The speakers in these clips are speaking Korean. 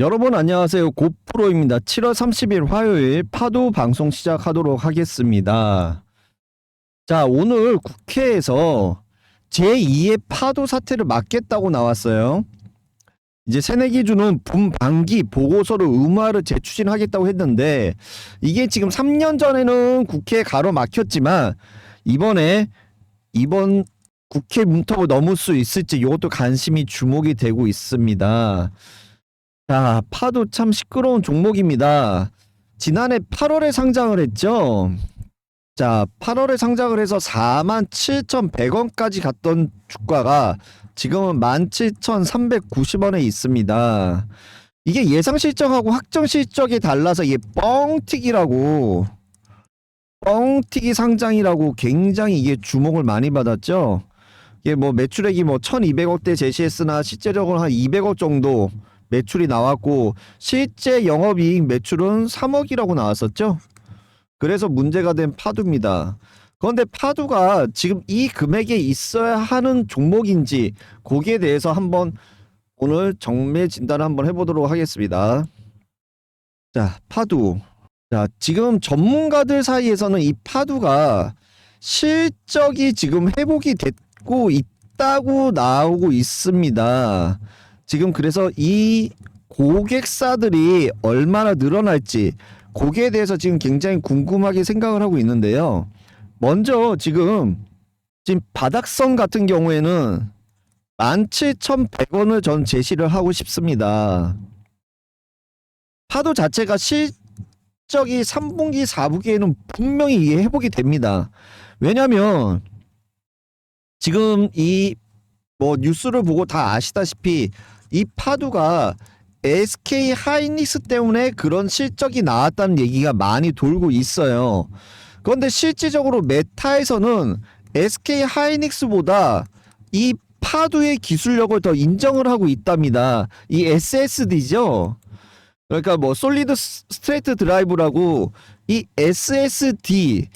여러분 안녕하세요. 고프로입니다. 7월 30일 화요일 파도 방송 시작하도록 하겠습니다. 자, 오늘 국회에서 제2의 파도 사태를 막겠다고 나왔어요. 이제 새내기주는 분방기 보고서를 의무화를 재추진하겠다고 했는데 이게 지금 3년 전에는 국회에 가로막혔지만 이번에 이번 국회 문턱을 넘을 수 있을지 이것도 관심이 주목이 되고 있습니다. 자, 파도 참 시끄러운 종목입니다. 지난해 8월에 상장을 했죠. 자, 8월에 상장을 해서 47,100원까지 갔던 주가가 지금은 17,390원에 있습니다. 이게 예상 실적하고 확정 실적이 달라서 이게 뻥튀기라고 뻥튀기 상장이라고 굉장히 이게 주목을 많이 받았죠. 이게 뭐 매출액이 뭐 1,200억대 제시했으나 실제적으로 한 200억 정도 매출이 나왔고 실제 영업이익 매출은 3억이라고 나왔었죠. 그래서 문제가 된 파두입니다. 그런데 파두가 지금 이 금액에 있어야 하는 종목인지 거기에 대해서 한번 오늘 정밀 진단을 한번 해보도록 하겠습니다. 자, 파두. 자, 지금 전문가들 사이에서는 이 파두가 실적이 지금 회복이 됐고 있다고 나오고 있습니다. 지금 그래서 이 고객사들이 얼마나 늘어날지 거기에 대해서 지금 굉장히 궁금하게 생각을 하고 있는데요. 먼저 지금 지금 바닥선 같은 경우에는 17,100원을 전 제시를 하고 싶습니다. 파도 자체가 실적이 3분기, 4분기에는 분명히 이게 회복이 됩니다. 왜냐면 지금 이 뭐 뉴스를 보고 다 아시다시피 이 파두가 SK 하이닉스 때문에 그런 실적이 나왔다는 얘기가 많이 돌고 있어요. 그런데 실질적으로 메타에서는 SK 하이닉스보다 이 파두의 기술력을 더 인정을 하고 있답니다. 이 SSD죠. 그러니까 뭐 솔리드 스트레이트 드라이브라고 이 SSD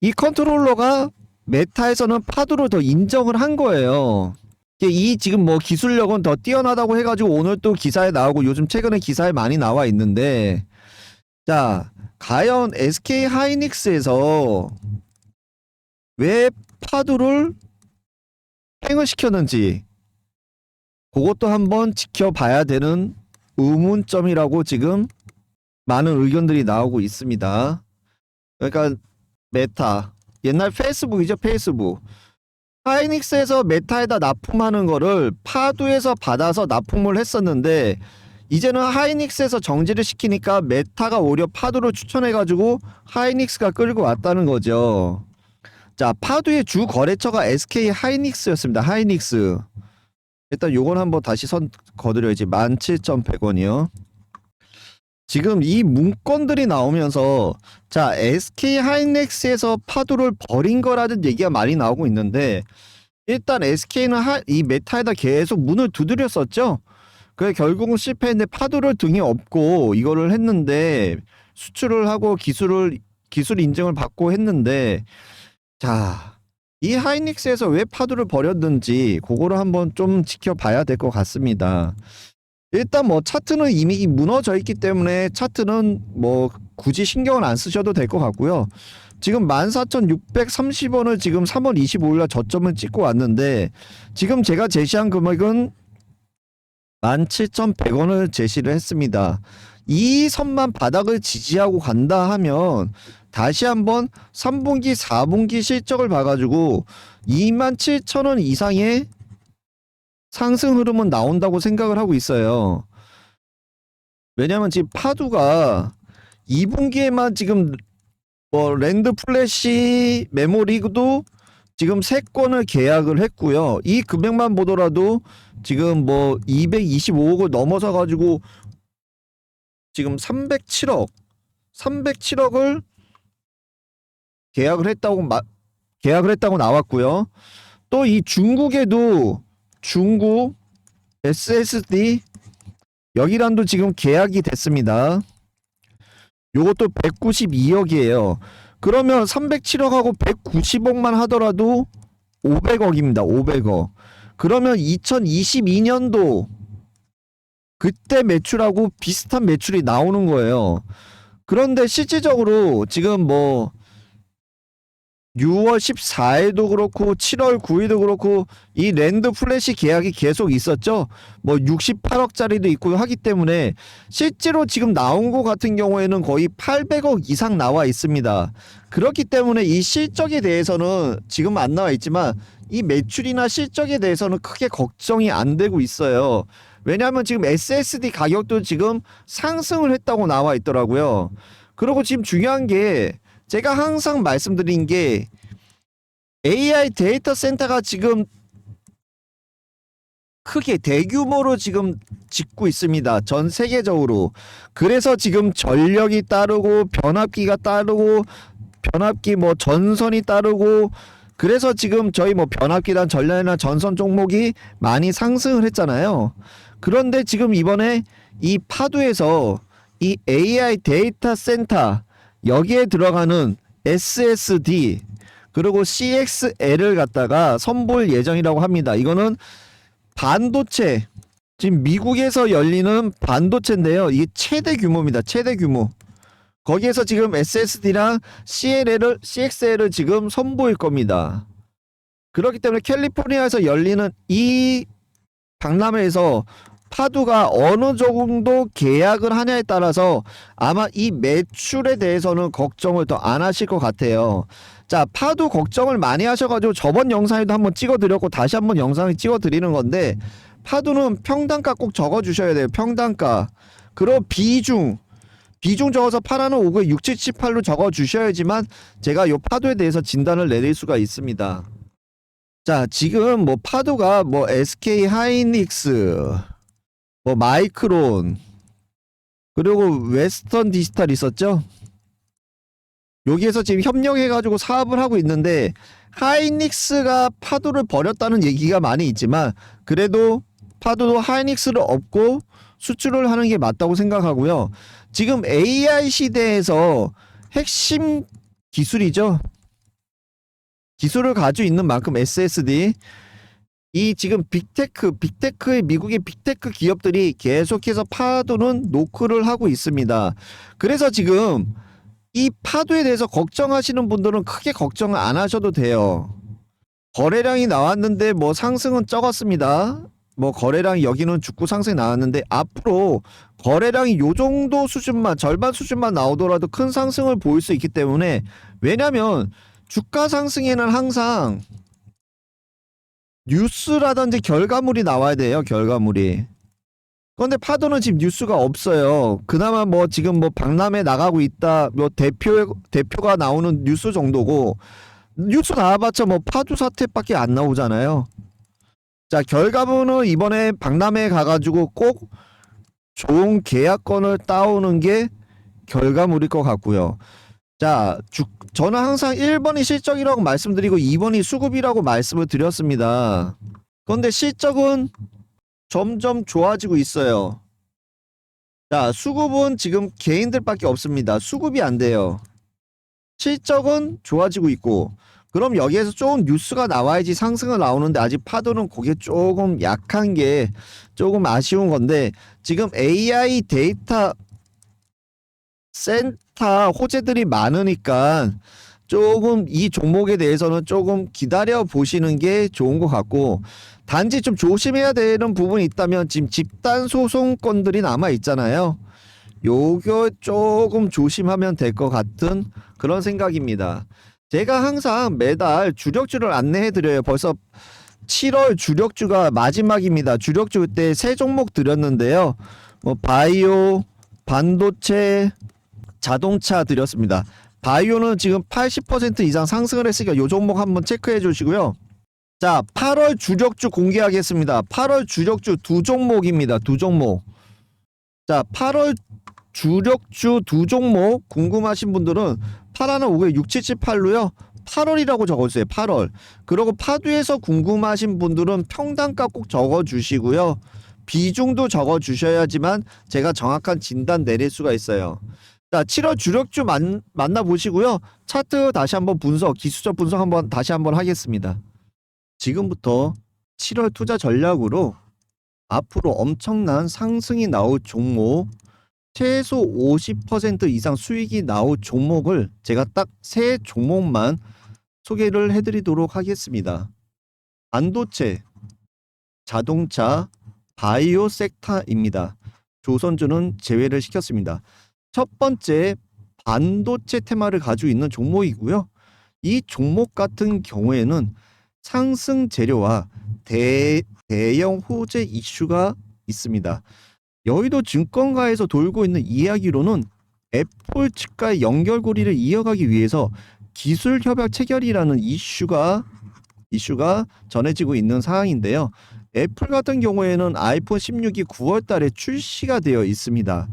이 컨트롤러가 메타에서는 파두를 더 인정을 한 거예요. 이 지금 뭐 기술력은 더 뛰어나다고 해가지고 오늘 또 기사에 나오고 요즘 최근에 기사에 많이 나와 있는데 자 과연 SK 하이닉스에서 왜 파두를 팽을 시켰는지 그것도 한번 지켜봐야 되는 의문점이라고 지금 많은 의견들이 나오고 있습니다. 그러니까 메타 옛날 페이스북이죠 페이스북 하이닉스에서 메타에다 납품하는 거를 파두에서 받아서 납품을 했었는데 이제는 하이닉스에서 정지를 시키니까 메타가 오히려 파두를 추천해가지고 하이닉스가 끌고 왔다는 거죠. 자, 파두의 주 거래처가 SK 하이닉스였습니다. 하이닉스. 일단 요건 한번 다시 선 거드려야지. 17,100원이요. 지금 이 문건들이 나오면서 자 SK 하이닉스에서 파도를 버린 거라는 얘기가 많이 나오고 있는데 일단 SK는 하, 이 메타에다 계속 문을 두드렸었죠. 그래 결국은 실패했는데 파도를 등에 업고 이거를 했는데 수출을 하고 기술을 기술 인증을 받고 했는데 자. 이 하이닉스에서 왜 파도를 버렸는지 그거를 한번 좀 지켜봐야 될 것 같습니다. 일단 뭐 차트는 이미 무너져 있기 때문에 차트는 뭐 굳이 신경을 안 쓰셔도 될 것 같고요. 지금 14,630원을 지금 3월 25일 날 저점을 찍고 왔는데 지금 제가 제시한 금액은 17,100원을 제시를 했습니다. 이 선만 바닥을 지지하고 간다 하면 다시 한번 3분기, 4분기 실적을 봐가지고 27,000원 이상의 상승 흐름은 나온다고 생각을 하고 있어요. 왜냐면 지금 파두가 2분기에만 지금 뭐 랜드 플래시 메모리도 지금 세 건을 계약을 했고요. 이 금액만 보더라도 지금 뭐 225억을 넘어서 가지고 지금 307억 307억을 계약을 했다고 마, 계약을 했다고 나왔고요. 또 이 중국에도 중국 SSD 여기란도 지금 계약이 됐습니다. 요것도 192억이에요. 그러면 307억하고 190억만 하더라도 500억입니다. 500억. 그러면 2022년도 그때 매출하고 비슷한 매출이 나오는 거예요. 그런데 실질적으로 지금 뭐 6월 14일도 그렇고 7월 9일도 그렇고 이 랜드 플래시 계약이 계속 있었죠. 뭐 68억짜리도 있고 하기 때문에 실제로 지금 나온 거 같은 경우에는 거의 800억 이상 나와 있습니다. 그렇기 때문에 이 실적에 대해서는 지금 안 나와 있지만 이 매출이나 실적에 대해서는 크게 걱정이 안 되고 있어요. 왜냐하면 지금 SSD 가격도 지금 상승을 했다고 나와 있더라고요. 그리고 지금 중요한 게 제가 항상 말씀드린 게 AI 데이터 센터가 지금 크게 대규모로 지금 짓고 있습니다. 전 세계적으로. 그래서 지금 전력이 따르고 변압기가 따르고 변압기 뭐 전선이 따르고 그래서 지금 저희 뭐 변압기단 전력이나 전선 종목이 많이 상승을 했잖아요. 그런데 지금 이번에 이 파도에서 이 AI 데이터 센터 여기에 들어가는 SSD 그리고 CXL을 갖다가 선보일 예정이라고 합니다. 이거는 반도체 지금 미국에서 열리는 반도체인데요. 이게 최대 규모입니다. 최대 규모. 거기에서 지금 SSD랑 CLL을 CXL을 지금 선보일 겁니다. 그렇기 때문에 캘리포니아에서 열리는 이 박람회에서 파두가 어느 정도 계약을 하냐에 따라서 아마 이 매출에 대해서는 걱정을 더 안 하실 것 같아요. 자, 파두 걱정을 많이 하셔가지고 저번 영상에도 한번 찍어드렸고 다시 한번 영상을 찍어드리는 건데 파두는 평단가 꼭 적어주셔야 돼요. 평단가. 그리고 비중. 비중 적어서 파라는 5그 6, 7, 8로 적어주셔야지만 제가 요 파도에 대해서 진단을 내릴 수가 있습니다. 자, 지금 뭐 파도가 뭐 SK 하이닉스, 뭐 마이크론, 그리고 웨스턴 디지털 있었죠? 여기에서 지금 협력해가지고 사업을 하고 있는데 하이닉스가 파도를 버렸다는 얘기가 많이 있지만 그래도 파도도 하이닉스를 업고 수출을 하는 게 맞다고 생각하고요. 지금 AI 시대에서 핵심 기술이죠. 기술을 가지고 있는 만큼 SSD 이 지금 빅테크 빅테크의 미국의 빅테크 기업들이 계속해서 파도는 노크를 하고 있습니다. 그래서 지금 이 파도에 대해서 걱정하시는 분들은 크게 걱정을 안 하셔도 돼요. 거래량이 나왔는데 뭐 상승은 적었습니다. 뭐 거래량이 여기는 죽고 상승이 나왔는데 앞으로 거래량이 요 정도 수준만 절반 수준만 나오더라도 큰 상승을 보일 수 있기 때문에 왜냐면 주가 상승에는 항상 뉴스라든지 결과물이 나와야 돼요 결과물이. 그런데 파도는 지금 뉴스가 없어요. 그나마 뭐 지금 뭐 박람회 나가고 있다 뭐 대표 대표가 나오는 뉴스 정도고 뉴스 나와봤자 뭐 파도 사태밖에 안 나오잖아요. 자 결과물은 이번에 박람회 가가지고 꼭 좋은 계약건을 따오는 게 결과물일 것 같고요. 자, 주, 저는 항상 1번이 실적이라고 말씀드리고 2번이 수급이라고 말씀을 드렸습니다. 그런데 실적은 점점 좋아지고 있어요. 자, 수급은 지금 개인들밖에 없습니다. 수급이 안 돼요. 실적은 좋아지고 있고 그럼 여기에서 조금 뉴스가 나와야지 상승을 나오는데 아직 파도는 그게 조금 약한 게 조금 아쉬운 건데 지금 AI 데이터 센 터 호재들이 많으니까 조금 이 종목에 대해서는 조금 기다려 보시는 게 좋은 것 같고 단지 좀 조심해야 되는 부분이 있다면 지금 집단 소송권들이 남아 있잖아요. 요거 조금 조심하면 될 것 같은 그런 생각입니다. 제가 항상 매달 주력주를 안내해 드려요. 벌써 7월 주력주가 마지막입니다. 주력주 그때 세 종목 드렸는데요. 뭐 바이오, 반도체, 자동차 드렸습니다. 바이오는 지금 80% 이상 상승을 했으니까 요 종목 한번 체크해 주시고요. 자, 8월 주력주 공개하겠습니다. 8월 주력주 두 종목입니다. 두 종목. 자, 8월 주력주 두 종목 궁금하신 분들은 파라는 5에 6778로요. 8월이라고 적어주세요. 8월. 그리고 파두에서 궁금하신 분들은 평단가 꼭 적어주시고요. 비중도 적어주셔야지만 제가 정확한 진단 내릴 수가 있어요. 자, 7월 주력주 만, 만나보시고요. 차트 다시 한번 분석, 기술적 분석 한번 다시 한번 하겠습니다. 지금부터 7월 투자 전략으로 앞으로 엄청난 상승이 나올 종목 최소 50% 이상 수익이 나올 종목을 제가 딱 세 종목만 소개를 해드리도록 하겠습니다. 반도체, 자동차, 바이오 섹터입니다. 조선주는 제외를 시켰습니다. 첫 번째 반도체 테마를 가지고 있는 종목이고요. 이 종목 같은 경우에는 상승 재료와 대, 대형 호재 이슈가 있습니다. 여의도 증권가에서 돌고 있는 이야기로는 애플 측과의 연결고리를 이어가기 위해서 기술 협약 체결이라는 이슈가 이슈가 전해지고 있는 상황인데요. 애플 같은 경우에는 아이폰 16이 9월 달에 출시가 되어 있습니다.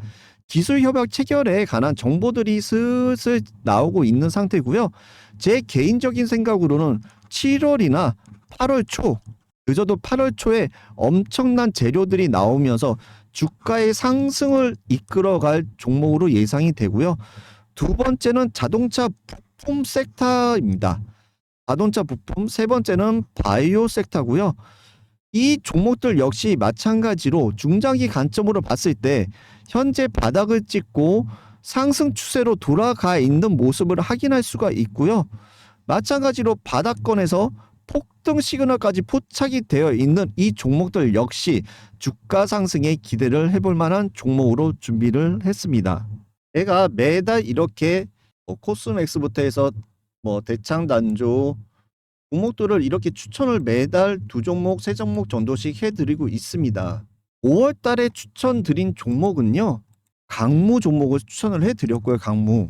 기술 협약 체결에 관한 정보들이 슬슬 나오고 있는 상태고요. 제 개인적인 생각으로는 7월이나 8월 초 늦어도 8월 초에 엄청난 재료들이 나오면서 주가의 상승을 이끌어갈 종목으로 예상이 되고요. 두 번째는 자동차 부품 섹터입니다. 자동차 부품 세 번째는 바이오 섹터고요. 이 종목들 역시 마찬가지로 중장기 관점으로 봤을 때 현재 바닥을 찍고 상승 추세로 돌아가 있는 모습을 확인할 수가 있고요. 마찬가지로 바닥권에서 폭등 시그널까지 포착이 되어 있는 이 종목들 역시 주가 상승에 기대를 해볼 만한 종목으로 준비를 했습니다. 제가 매달 이렇게 뭐 코스맥스부터 해서 뭐 대창 단조 종목들을 이렇게 추천을 매달 두 종목, 세 종목 정도씩 해드리고 있습니다. 5월 달에 추천드린 종목은요. 강무 종목을 추천을 해드렸고요. 강무.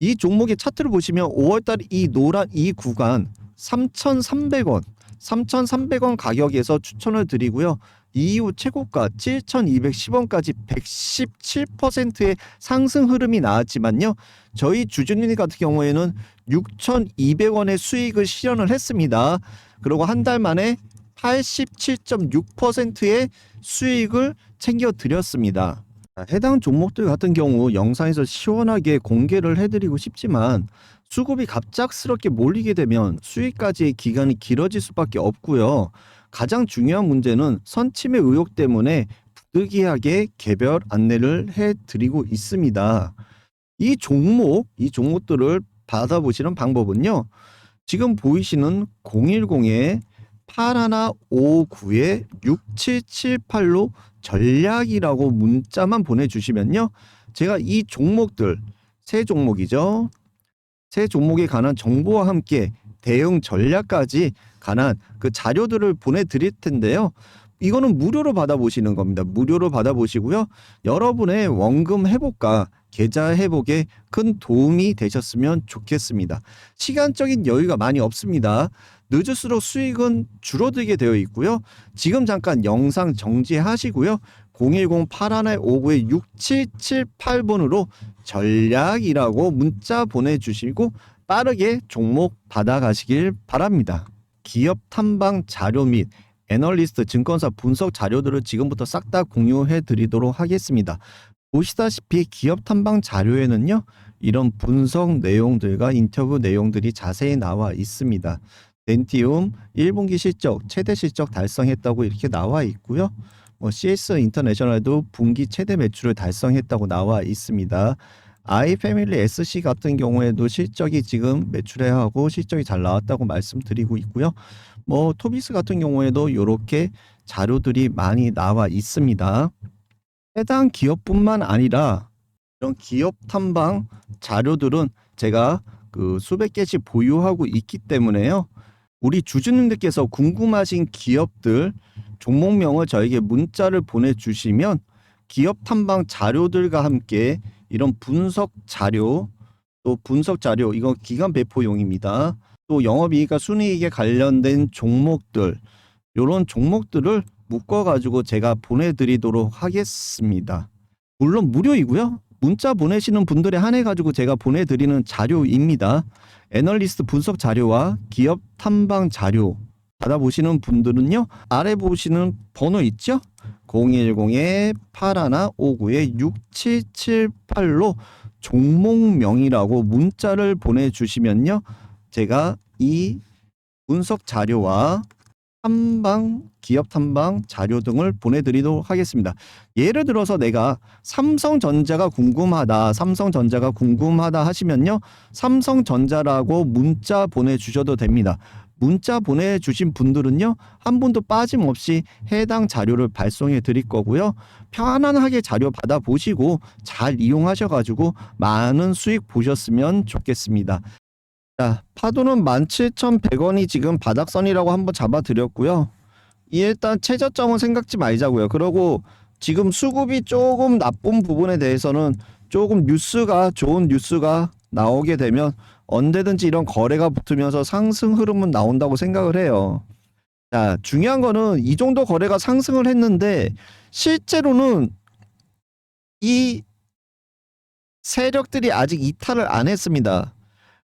이 종목의 차트를 보시면 5월 달에 이 노란 이 구간 3,300원, 3,300원 가격에서 추천을 드리고요. 이후 최고가 7,210원까지 117%의 상승 흐름이 나왔지만요. 저희 주주님 같은 경우에는 6,200원의 수익을 실현을 했습니다. 그리고 한 달 만에 87.6%의 수익을 챙겨 드렸습니다. 해당 종목들 같은 경우 영상에서 시원하게 공개를 해드리고 싶지만 수급이 갑작스럽게 몰리게 되면 수익까지의 기간이 길어질 수밖에 없고요. 가장 중요한 문제는 선침의 의혹 때문에 부득이하게 개별 안내를 해드리고 있습니다. 이 종목, 이 종목들을 받아보시는 방법은요. 지금 보이시는 010에 8159에 6778로 전략이라고 문자만 보내주시면요. 제가 이 종목들, 세 종목이죠. 세 종목에 관한 정보와 함께 대응 전략까지 관한 그 자료들을 보내드릴 텐데요. 이거는 무료로 받아보시는 겁니다. 무료로 받아보시고요. 여러분의 원금 회복과 계좌 회복에 큰 도움이 되셨으면 좋겠습니다. 시간적인 여유가 많이 없습니다. 늦을수록 수익은 줄어들게 되어 있고요. 지금 잠깐 영상 정지하시고요. 010-8159-6778번으로 전략이라고 문자 보내주시고 빠르게 종목 받아가시길 바랍니다. 기업 탐방 자료 및 애널리스트 증권사 분석 자료들을 지금부터 싹 다 공유해 드리도록 하겠습니다. 보시다시피 기업 탐방 자료에는요. 이런 분석 내용들과 인터뷰 내용들이 자세히 나와 있습니다. 덴티움 1분기 실적 최대 실적 달성했다고 이렇게 나와 있고요. 뭐 CS 인터내셔널도 분기 최대 매출을 달성했다고 나와 있습니다. 아이 패밀리 SC 같은 경우에도 실적이 지금 매출액하고 실적이 잘 나왔다고 말씀드리고 있고요. 뭐 토비스 같은 경우에도 이렇게 자료들이 많이 나와 있습니다. 해당 기업뿐만 아니라 이런 기업 탐방 자료들은 제가 그 수백 개씩 보유하고 있기 때문에요. 우리 주주님들께서 궁금하신 기업들 종목명을 저에게 문자를 보내주시면 기업 탐방 자료들과 함께 이런 분석 자료 또 분석 자료 이거 기간 배포용입니다. 또 영업이익과 순이익에 관련된 종목들 이런 종목들을 묶어 가지고 제가 보내드리도록 하겠습니다. 물론 무료이고요. 문자 보내시는 분들에 한해 가지고 제가 보내드리는 자료입니다. 애널리스트 분석 자료와 기업 탐방 자료 받아보시는 분들은요 아래 보시는 번호 있죠 010에 8159에 6778로 종목명이라고 문자를 보내주시면요 제가 이 분석 자료와 탐방, 기업 탐방 자료 등을 보내드리도록 하겠습니다. 예를 들어서 내가 삼성전자가 궁금하다, 삼성전자가 궁금하다 하시면요, 삼성전자라고 문자 보내주셔도 됩니다. 문자 보내주신 분들은요, 한 분도 빠짐없이 해당 자료를 발송해 드릴 거고요. 편안하게 자료 받아 보시고 잘 이용하셔가지고 많은 수익 보셨으면 좋겠습니다. 자, 파도는 17,100원이 지금 바닥선이라고 한번 잡아드렸고요. 일단 최저점은 생각지 말자고요. 그러고 지금 수급이 조금 나쁜 부분에 대해서는 조금 뉴스가 좋은 뉴스가 나오게 되면 언제든지 이런 거래가 붙으면서 상승 흐름은 나온다고 생각을 해요. 자, 중요한 거는 이 정도 거래가 상승을 했는데 실제로는 이 세력들이 아직 이탈을 안 했습니다.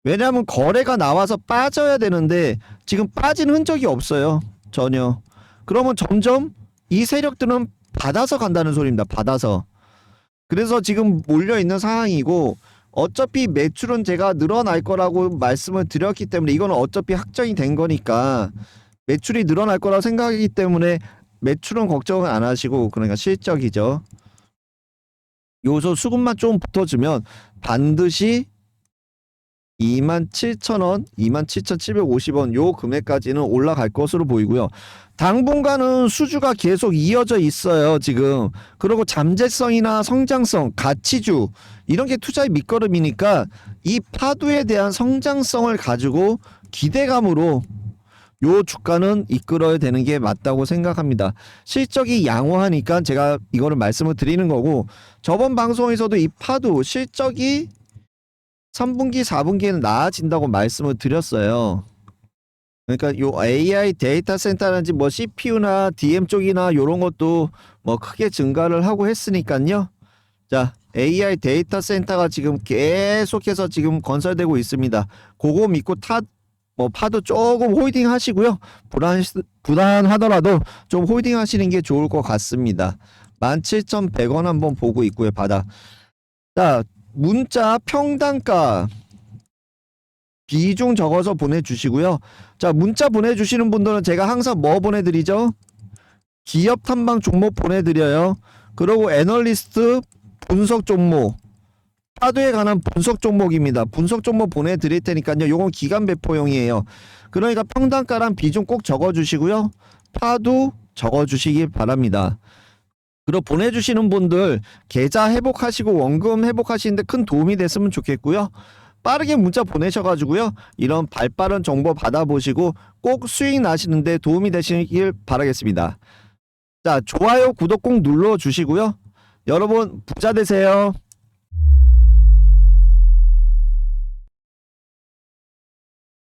왜냐하면 거래가 나와서 빠져야 되는데 지금 빠진 흔적이 없어요. 전혀. 그러면 점점 이 세력들은 받아서 간다는 소리입니다. 받아서. 그래서 지금 몰려 있는 상황이고 어차피 매출은 제가 늘어날 거라고 말씀을 드렸기 때문에 이거는 어차피 확정이 된 거니까 매출이 늘어날 거라고 생각하기 때문에 매출은 걱정을 안 하시고 그러니까 실적이죠. 요소 수급만 좀 붙어주면 반드시 27,000원, 27,750원 요 금액까지는 올라갈 것으로 보이고요. 당분간은 수주가 계속 이어져 있어요, 지금. 그리고 잠재성이나 성장성, 가치주 이런 게 투자의 밑거름이니까 이 파도에 대한 성장성을 가지고 기대감으로 요 주가는 이끌어야 되는 게 맞다고 생각합니다. 실적이 양호하니까 제가 이거를 말씀을 드리는 거고 저번 방송에서도 이 파도 실적이 3분기, 4분기에는 나아진다고 말씀을 드렸어요. 그러니까 요 AI 데이터 센터라든지 뭐 CPU나 DM 쪽이나 요런 것도 뭐 크게 증가를 하고 했으니까요. 자, AI 데이터 센터가 지금 계속해서 지금 건설되고 있습니다. 그거 믿고 타, 뭐 파도 조금 홀딩 하시고요. 불안, 불안하더라도 좀 홀딩 하시는 게 좋을 것 같습니다. 17,100원 한번 보고 있고요, 바닥. 자, 문자 평단가 비중 적어서 보내주시고요. 자, 문자 보내주시는 분들은 제가 항상 뭐 보내드리죠? 기업 탐방 종목 보내드려요. 그리고 애널리스트 분석 종목. 파도에 관한 분석 종목입니다. 분석 종목 보내드릴 테니까요. 요건 기간 배포용이에요. 그러니까 평단가랑 비중 꼭 적어주시고요. 파도 적어주시기 바랍니다. 그리고 보내주시는 분들 계좌 회복하시고 원금 회복하시는데 큰 도움이 됐으면 좋겠고요. 빠르게 문자 보내셔가지고요. 이런 발빠른 정보 받아보시고 꼭 수익 나시는데 도움이 되시길 바라겠습니다. 자, 좋아요, 구독 꼭 눌러주시고요. 여러분 부자 되세요.